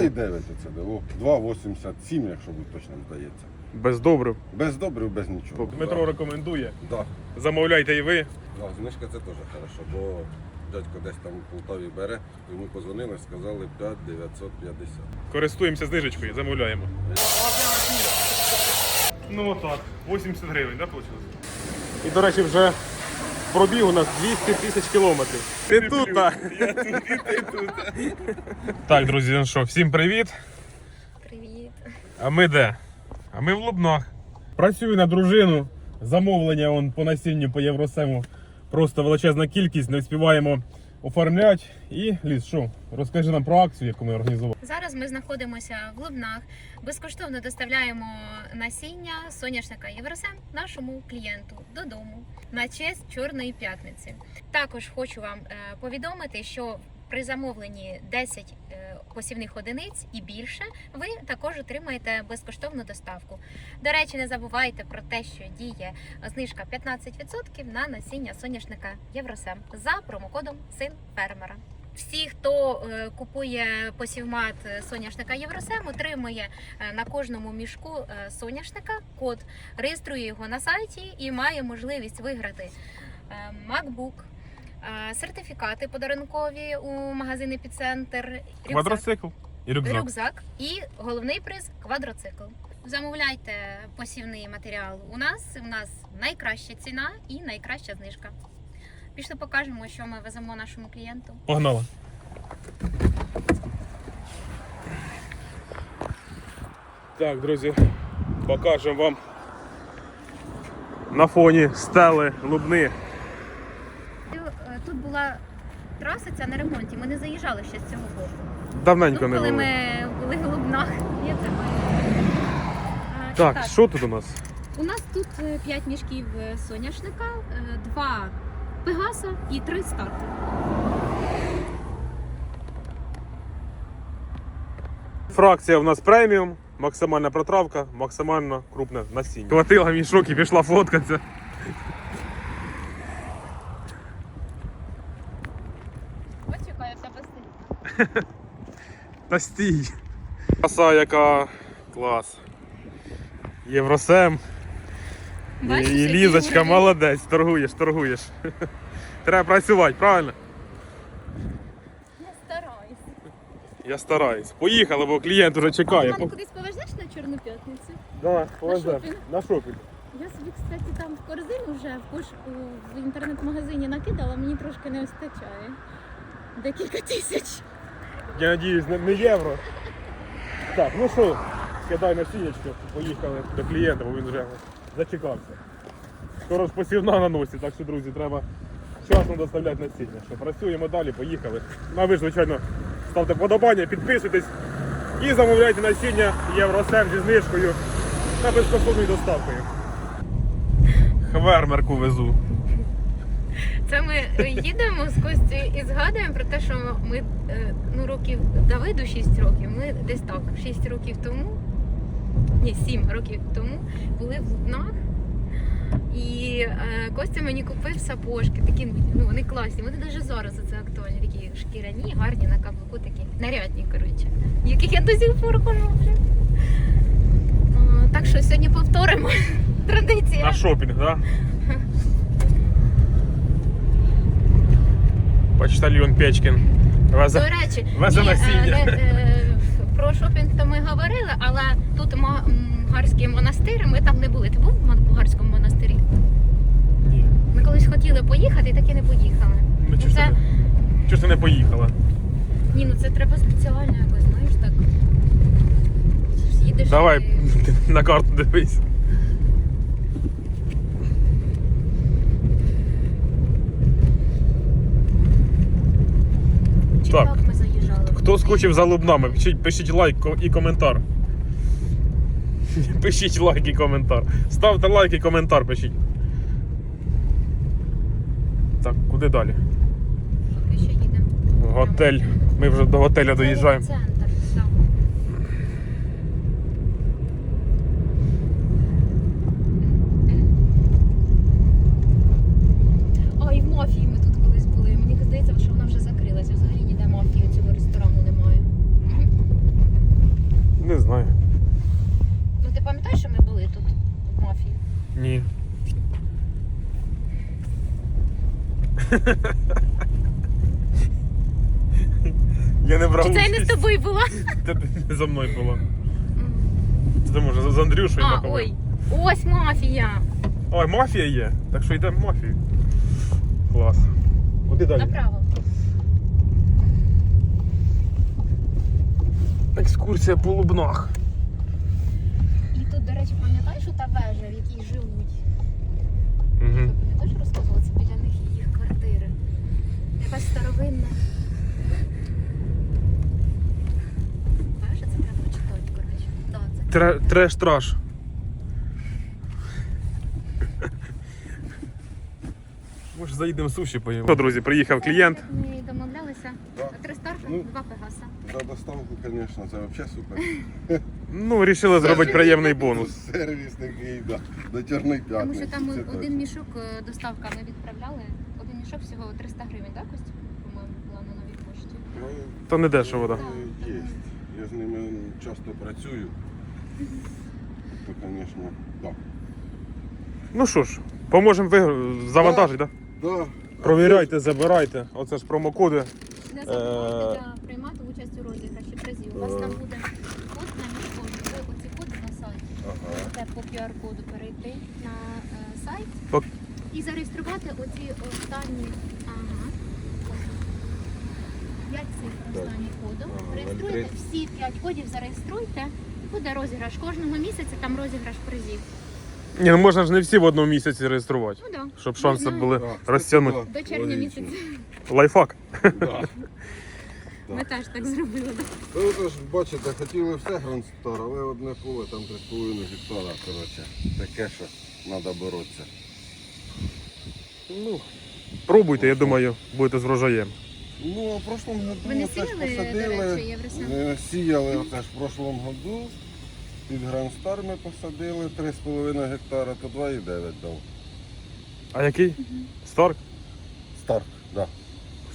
2,9 оце дало. 2,87, якщо бути точно здається. Без добрив. Без добрив, без нічого. Дмитро рекомендує. Да. Замовляйте і ви. Да, знижка це теж хорошо, бо дядько десь там в Полтаві бере, йому позвонили, сказали 5,950. Користуємося знижечкою, замовляємо. Ну отак, 80 гривень, так, вийшло? І, до речі, вже пробіг у нас 200 тисяч кілометрів. Ти тут, так? Так, друзі, ну що, всім привіт. Привіт. А ми де? А ми в Лубнах. Працюю на дружину. Замовлення вон, по насінню по Євросему. Просто величезна кількість, не встигаємо оформляти. І Ліс, що, розкажи нам про акцію, яку ми організували. Зараз ми знаходимося в Лубнах. Безкоштовно доставляємо насіння соняшника Євросем нашому клієнту додому на честь Чорної п'ятниці. Також хочу вам е, повідомити, що при замовленні 10 е, посівних одиниць і більше ви також отримаєте безкоштовну доставку. До речі, не забувайте про те, що діє знижка 15% на насіння соняшника Євросем за промокодом Син фермера. Всі, хто е, купує посівмат е, соняшника Євросем, отримує на кожному мішку соняшника код, реєструє його на сайті і має можливість виграти MacBook, сертифікати подарункові у магазин «Епіцентр», Квадроцикл і рюкзак. рюкзак і головний приз квадроцикл. Замовляйте посівний матеріал у нас. У нас найкраща ціна і найкраща знижка. Пішли покажемо, що ми веземо нашому клієнту. Погнала. Так, друзі, покажемо вам на фоні стели Лубни. Е, Тут була траса ця на ремонті. Ми не заїжджали ще з цього боку. Давненько Ну, не коли було. ми були в Лубнах. Є це ми. Е, Так, що тут у нас? У нас тут 5 мішків е, соняшника, 2 пегаса і 3 старти. Фракція у нас преміум, максимальна протравка, максимально крупне насіння. Хватила мішок і пішла фоткатися. Та стій. Краса яка клас. Євросем. Бачиш, і який Лізочка, уровень? молодець, торгуєш, торгуєш. Треба працювати, правильно? Я стараюсь. Я стараюсь. Поїхали, бо клієнт уже чекає. Мене кудись повезеш на Чорну п'ятницю? Давай, повеземо. шопінг? На шопінг. Я собі, кстати, там в корзину вже в пошуку в інтернет-магазині накидала, мені трошки не вистачає. Декілька тисяч. Я надіюсь, не, євро. Так, ну що, кидай на сінечку, поїхали до клієнта, бо він вже зачекався. Скоро ж посівна на носі, так що, друзі, треба вчасно доставляти насіння. Що працюємо далі, поїхали. Ну, а ви ж, звичайно, ставте подобання, підписуйтесь і замовляйте насіння Євросем зі знижкою та безкоштовною доставкою. Хвермерку везу. Це ми їдемо з Костю і згадуємо про те, що ми е, ну, років Давиду 6 років, ми десь так, 6 років тому, ні, 7 років тому були в Лубнах. І е, Костя мені купив сапожки, такі ну вони класні. Вони навіть зараз це актуальні, такі шкіряні, гарні на каблуку, такі нарядні, коротше, яких я до сих пор хожу. Е, Так що сьогодні повторимо традиція. На шопінг, так? Да? Почтальон Печкін. Везе. До речі, ні, насіння. е, е, про шопінг то ми говорили, але тут ма- м, Гарський монастир, ми там не були. Ти був в Ма- Гарському монастирі? Ні. Ми колись хотіли поїхати, так і не поїхали. Ну, чого ж Це- ти не- чого ж ти не поїхала? Ні, ну це треба спеціально якось, знаєш, так. Їдеш Давай і- на карту дивись. Чи Так. так ми заїжджали? Хто скучив за лубнами, пишіть, пишіть лайк і коментар. Пишіть лайк і коментар. Ставте лайк і коментар пишіть. Так, куди далі? Поки що їдемо. Готель. Ми вже до готеля доїжджаємо. Це Центр, так. А, і в мафії ми тут колись були. Мені здається, що вона вже закрилася. Взагалі ніде мафії цього ресторану немає. Мгм. знаю. Ну ти пам'ятаєш, що ми були тут в мафії? Ні. Я не брав Чи це не з участь. тобою була? Не за мною була. Це може за- з Андрюшею А, ой. Ось мафія. Ой, мафія є. Так що йдемо в мафію. Клас. Куди далі? Направо. Екскурсія по Лубнах. І тут, до речі, пам'ятаєш, та вежа, в якій живуть? Угу. Ти пам'ятаєш, розказувала, це біля них їх квартири. Якась старовинна. Це треба почитати, коротше. Це Тре, треш-траш. Може заїдемо суші поїмо. Що, друзі, приїхав клієнт. Ми домовлялися. Да. Три старта, Ну. два пегаса. За доставку, звісно, це взагалі супер. Ну, вирішили зробити приємний бонус. Сервіс такий, да. До Тому що там один мішок е, доставка ми відправляли. Мішок всього 300 гривень, так, Костя? По-моєму, була на новій пошті. Ну, То не дешево, так. е, Є. Я з ними часто працюю. То, звісно, так. Ну що ж, поможемо ви завантажити, так? Да. Провіряйте, забирайте. Оце ж промокоди. Не Е. забувайте да, приймати участь у розіграші призів. У вас там буде код на мішку, ви оці коди на сайті. Ага. Можете по QR-коду перейти на е, сайт Пок- і зареєструвати оці останні. Ага. П'ять цифр останніх кодом. Реєструйте всі п'ять кодів, зареєструйте. Буде розіграш. Кожного місяця там розіграш призів. Ні, ну можна ж не всі в одному місяці реєструвати, Ну да. щоб шанси Можна були Да, розтягнути. До червня логічно. місяця. Лайфхак. Да. Ми теж так зробили. да. Ну, ви ж бачите, хотіли все грандстар, але одне поле там 3,5 гектара, коротше. Таке, що треба боротися. Ну, пробуйте, я думаю, будете з врожаєм. Ну, а в прошлому году Ви не оце сіяли, до посадили, речі, не сіяли оце ж в прошлому году. Під Гранд Стар ми посадили 3,5 гектара, то 2,9 дав. А який? Старк? Старт, да,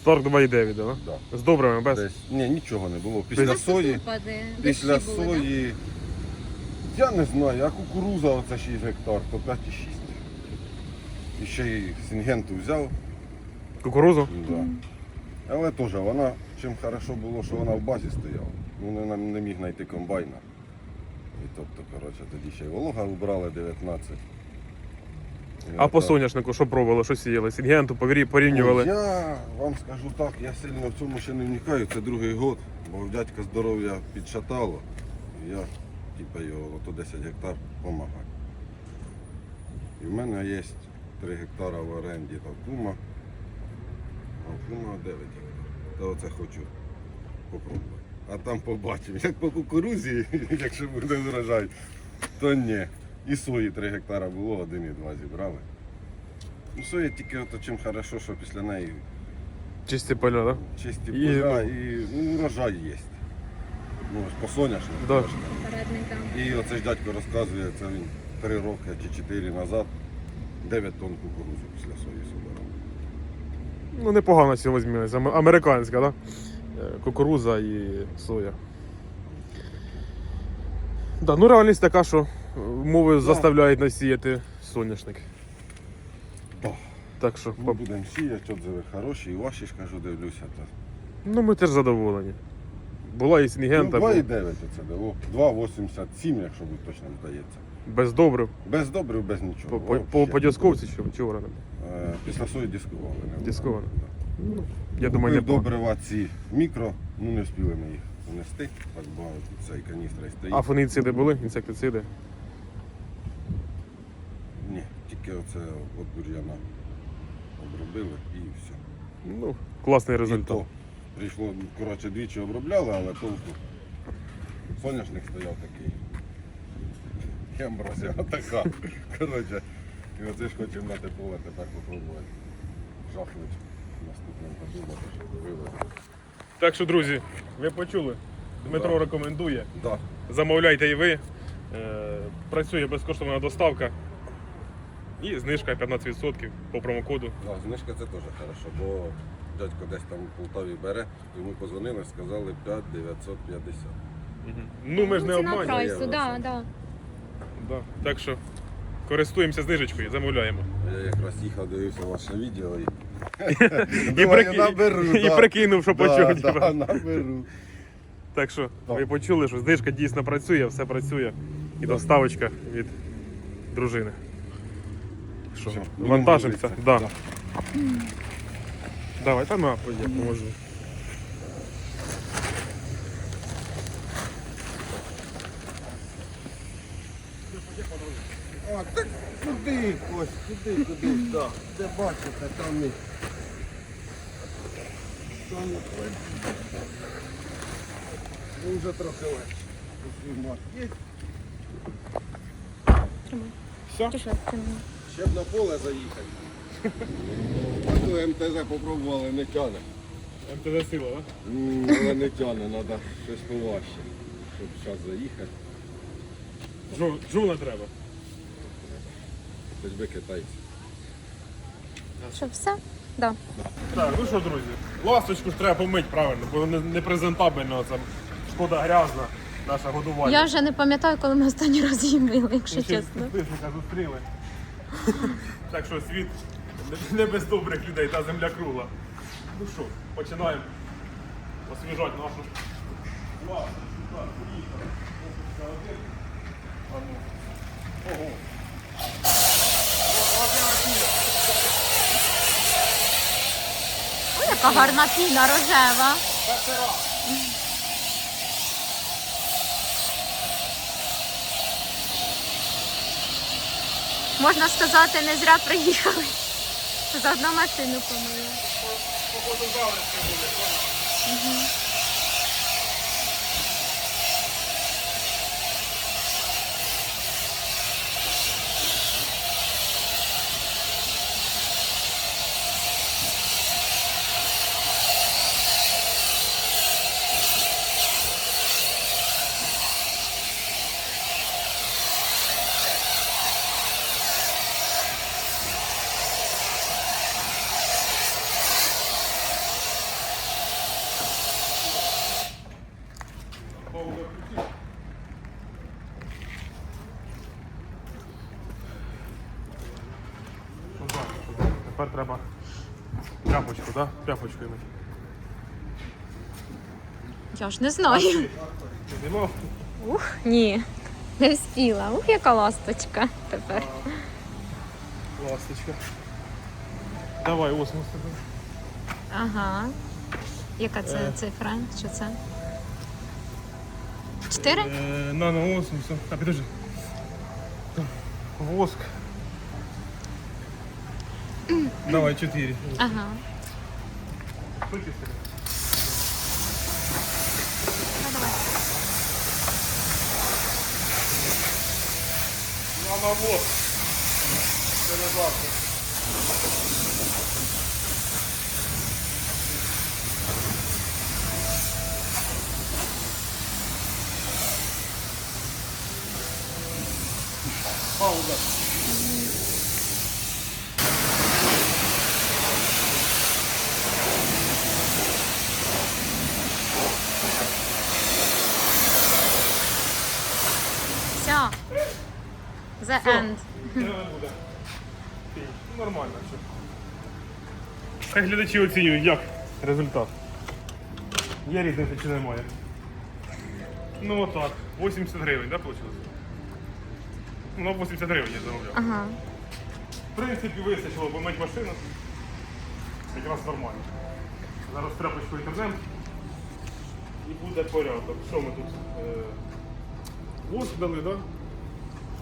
Старк 2,9, да? да. З добрими, без. Десь. Ні, нічого не було. Після Без- сої, після дощі були, да? сої. Я не знаю, а кукуруза оце 6 гектар, то 5,6. І ще й сінгенту взяв. Кукурузу? Да. Але теж вона, чим хорошо було, що вона в базі стояла. Ну не, не міг знайти комбайна. І тобто, коротше, тоді ще й волога убрали 19. І А по отак. соняшнику що пробували, що сіяли? Сінгенту повірі- порівнювали. Я вам скажу так, я сильно в цьому ще не вникаю, це другий год, бо в дядька здоров'я підшатало. І я, типу, його ото 10 гектар допомагаю. І в мене є 3 гектара в оренді Авкума. Авкума 9 гектар. Та оце хочу попробувати. А там побачимо. Як по кукурузі, якщо буде врожай, то ні. І сої 3 гектара було, 1,2 зібрали. Ну, соя тільки ото чим хорошо, що після неї Чисті поля, так? чисті І, поля ну, і ну, урожай є. Ну, по соняшнику. Да. І оце ж дядько розказує, це він 3 роки чи 4 назад 9 тонн кукурудзу після сої собирав. Ну, непогано змінилися. Американська, так? Да? Кукуруза і соя. Да, ну реальність така, що е, умови заставляють насіяти соняшник. Да. Так що, Ми будемо сіяти, отзиви хороші, і ваші ж кажу, дивлюся. То. ну ми теж задоволені. Була і Ну, сінгента, 2,9 оце дало. 2,87, якщо точно здається. Без добрив. Без добрив, без нічого. по, по, по дісковці чи, чи вона? Е, Після сої дискували. не Дисковано. Ну, я думаю, Купив не добрива ці мікро, ну не встигли ми їх унести, так багато цей каністра і стоїть. А фунгіциди були, інсектициди. Ні, тільки оце от бур'яна обробили і все. Ну, класний І результат. то прийшло, коротше, двічі обробляли, але толку. Соняшник стояв такий. І амброзія така. Коротше, і оце ж хочемо на те тепер попробувати. Жахнуть наступним году, може, вивезти. Так що, друзі, ви почули. Дмитро Да. рекомендує. Да. Замовляйте і ви. Е, Працює безкоштовна доставка. І знижка 15% по промокоду. Да, знижка це теж хорошо, бо дядько десь там в Полтаві бере, йому позвонили, сказали 5 950. Ну ми ж не Ціна обманюємо. прайсу, да, да. Да. Так що користуємося знижечкою, замовляємо. Я якраз їхав, дивився ваше відео і. І, Думаю, прики- наберу, і да. прикинув, що Да, почуть. да, наберу. Так що ви почули, що знижка дійсно працює, все працює. І доставочка від дружини. Що, вантажимося? Да. Давай, та на, я поможу. А, так куди, Кость, куди, куди, так. Де бачите, там і. Там і. Ну, вже трохи легше. Знімати. Є. Все? Ти що, ти мені? Ще б на поле заїхати. А то МТЗ попробували, не тяне. МТЗ сила, так? М, Але не тяне, треба щось поважче. Щоб зараз заїхати. Да? Джуна треба. Хоч би китайці. Що, все? Да. Так, ну що, друзі, ласточку ж треба помити правильно, бо не, не презентабельно, це шкода грязна, наша годування. Я вже не пам'ятаю, коли ми останній раз її мили, якщо ще чесно. підписника зустріли. так що світ не- не без добрих людей, та земля кругла. Ну що, починаємо освіжати нашу ласточку. Так, поїхали. Ось це один. А ну. Ого. О, яка гарна піна рожева. Перший раз. Можна сказати, не зря приїхали. Заодно машину помили. Походу залишки були. Ну треба тряпочку, так? Тряпочкою мити. Я ж не знаю. Знімав? Ух, ні. Не вспіла. Ух, яка ласточка тепер. Ласточка. Давай, ось ми з. Ага. Яка це Е. цифра? Що це? Чотири? Е, На, на осмосу. А, підожди. Воск. Давай, чотири. Ага. Вичистили. Ну, давай. На, на воск. Це не завтра. Пауза. The end. Це не буде. Фініш. Ну, Нормально все. Хай глядачі оцінюють, як результат. Є різниця чи немає. Ну отак. 80 гривень, так, вийшло? Ну, на 80 гривень я заробляв. Ага. В принципі, вистачило помити машину. Якраз нормально. Зараз тряпочкою тернем. І буде порядок. Що ми тут? Е, Воск дали, так? Да?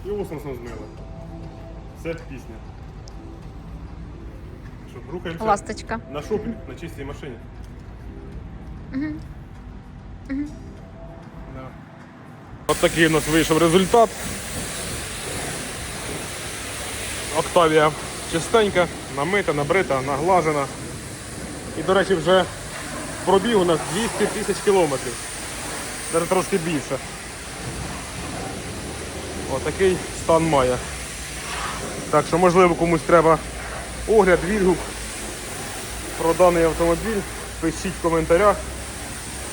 І осмосом змили. Це пісня. Що, рухаємося Ласточка. на шопінг на чистій машині. Да. От такий у нас вийшов результат. Октавія чистенька, намита, набрита, наглажена. І, до речі, вже пробіг у нас 200 тисяч кілометрів. Навіть трошки більше. Отакий стан має. Так що, можливо, комусь треба огляд, відгук про даний автомобіль. Пишіть в коментарях.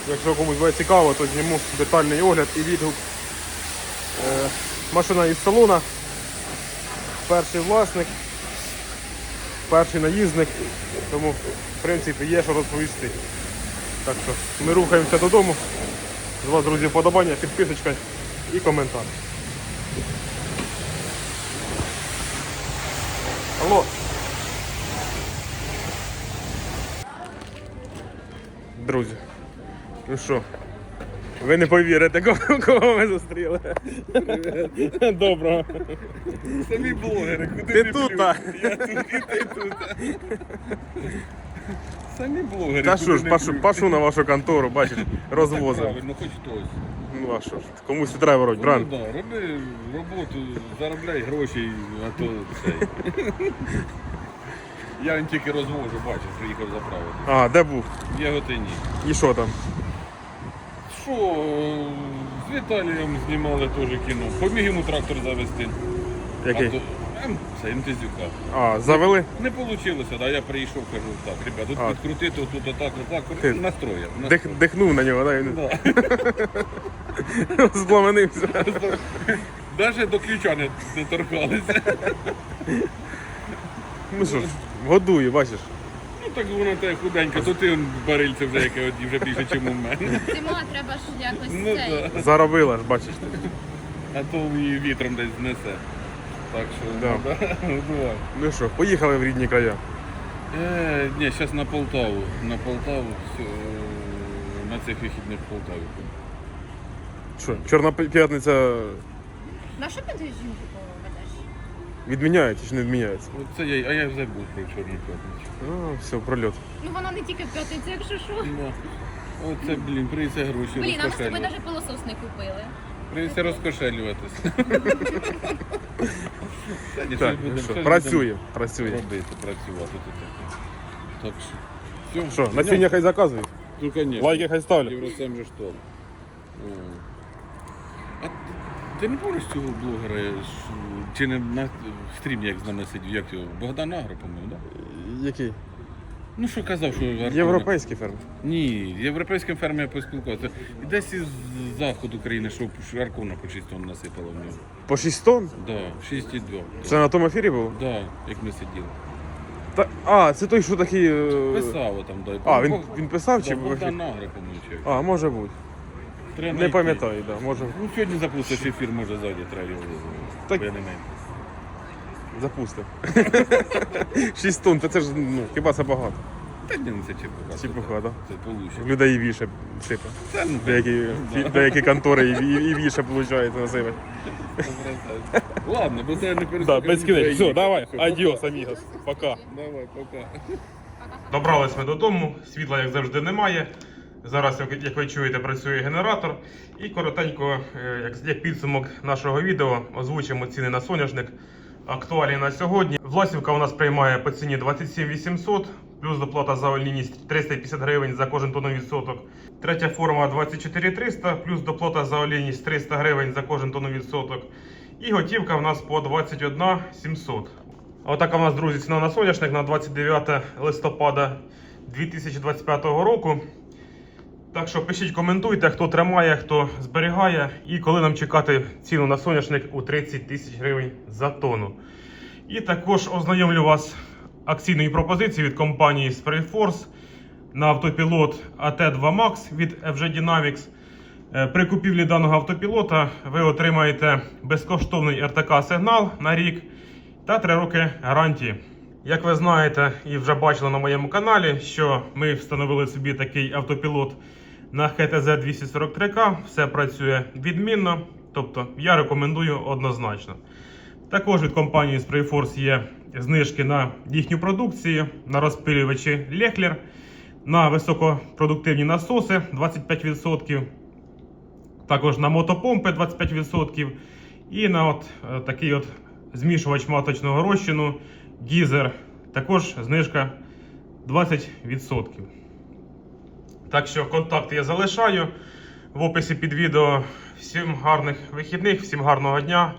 Якщо комусь буде цікаво, то зніму детальний огляд і відгук. Е, машина із салона. Перший власник, перший наїзник, тому в принципі є що розповісти. Так що ми рухаємося додому. З вас, друзі, вподобання, підписочка і коментар. Алло. Друзі, ну що, ви не повірите, кого, кого ми зустріли. Доброго. Самі блогери, куди Ти тут? Я тут і ти тут. Самі блогери. Та що ж, пашу, пашу на вашу контору, бачиш, розвозив. Правильно, хоч хтось. Ну а що ж, комусь і треба робити, Ну, правильно? да, роби роботу, заробляй гроші, а то цей. Я їм тільки розвожу, бачиш, приїхав заправити. А, де був? В Яготині. І що там? Що, з Віталієм знімали теж кіно. Поміг йому трактор завести. А Який? то, це МТЗюка. А, завели? Не вийшло, да, я прийшов, кажу, так, ребят, тут А. відкрутити, тут отак, отак, Ти настроїв. Дих, дихнув на нього, да? він Да. Зламанився. Навіть до ключа не, не торкалися. Ну що ж, годую, бачиш. Ну так вона те худенька, то ти он барильце вже яке от, вже більше, ніж у мене. Зима треба ж якось Ну цей. так. Заробила ж, бачиш. А то її вітром десь знесе. Так що, Да. да. ну. Ну що, поїхали в рідні края. Е, ні, зараз на Полтаву. На Полтаву, е, на цих вихідних в Полтаві. Що, Чорна п'ятниця На що ти жінку ведеш? відміняється чи не відміняється? Оце я, а я забув про Чорну п'ятницю. А, все, прольот. Ну вона не тільки в п'ятницю, якщо що. Да. Оце, блін, прийдеться гроші Блін, а ми з тобою розкошелювати. навіть пилосос не купили. Прийдеться розкошелюватися. Так, ну що, працюємо, працюємо. Робити, працювати тут. Так що. Що, насіння хай заказують, Ну, конечно. лайки хай ставлять. Євросем же ж. А ти- ти не помниш цього блогера, чи не на стрімі, як з нами сидів, як його? Богдан Агро, по-моєму, так? Який? Ну що казав, що Аркона- Європейський ферм. Ні, європейським фермі я поспілкувався. І десь із заходу України, що Аркона по 6 тонн насипало в нього. По 6 тонн? Да, 6,2. Це на тому ефірі було? Да, як ми сиділи. Та, а, це той, що такий. е, Писав там, да. А, він, Бог- він писав чи да, в Богдан ефірі? Агро, по-моєму, чи. А, може бути. Треба Не знайти. пам'ятаю, да, може. Ну, сьогодні запустиш ефір, може ззаді треба його. Так- бо я не знаю. Запустив. 6 тонн, та це ж ну, хіба це багато. Та ні, ну це чепуха. Чепуха, да? Це получше. Людей і віше. Та ну, Деякі, Да. деякі контори і, і, і віше виходить насипати. Ладно, бо це не Да, перестає. без кінець. Все, давай. Адіос, амігос. Пока. Давай, пока. Добрались ми додому, світла, як завжди, немає. Зараз, як- як ви чуєте, працює генератор. І коротенько, е, як, як підсумок нашого відео, озвучимо ціни на соняшник. Актуальні на сьогодні. Власівка у нас приймає по ціні 27 800, плюс доплата за олійність 350 гривень за кожен тонний відсоток. Третя форма 24 300, плюс доплата за олійність 300 гривень за кожен тонний відсоток. І готівка в нас по 21 700. А Отака в нас, друзі, ціна на соняшник на 29 листопада 2025 року. Так що пишіть, коментуйте, хто тримає, хто зберігає, і коли нам чекати ціну на соняшник у 30 тисяч гривень за тонну. І також ознайомлю вас акційною пропозицією від компанії Sprayforce на автопілот AT2 Max від FG Dynamics. Е, При купівлі даного автопілота ви отримаєте безкоштовний РТК-сигнал на рік та 3 роки гарантії. Як ви знаєте і вже бачили на моєму каналі, що ми встановили собі такий автопілот на HTZ 243К. Все працює відмінно, тобто я рекомендую однозначно. Також від компанії Sprayforce є знижки на їхню продукцію, на розпилювачі Lechler, на високопродуктивні насоси 25%, також на мотопомпи 25% і на от е, такий от змішувач маточного розчину Гізер. Також знижка 20%. Так що контакти я залишаю в описі під відео. Всім гарних вихідних, всім гарного дня,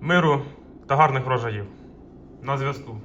миру та гарних врожаїв. На зв'язку.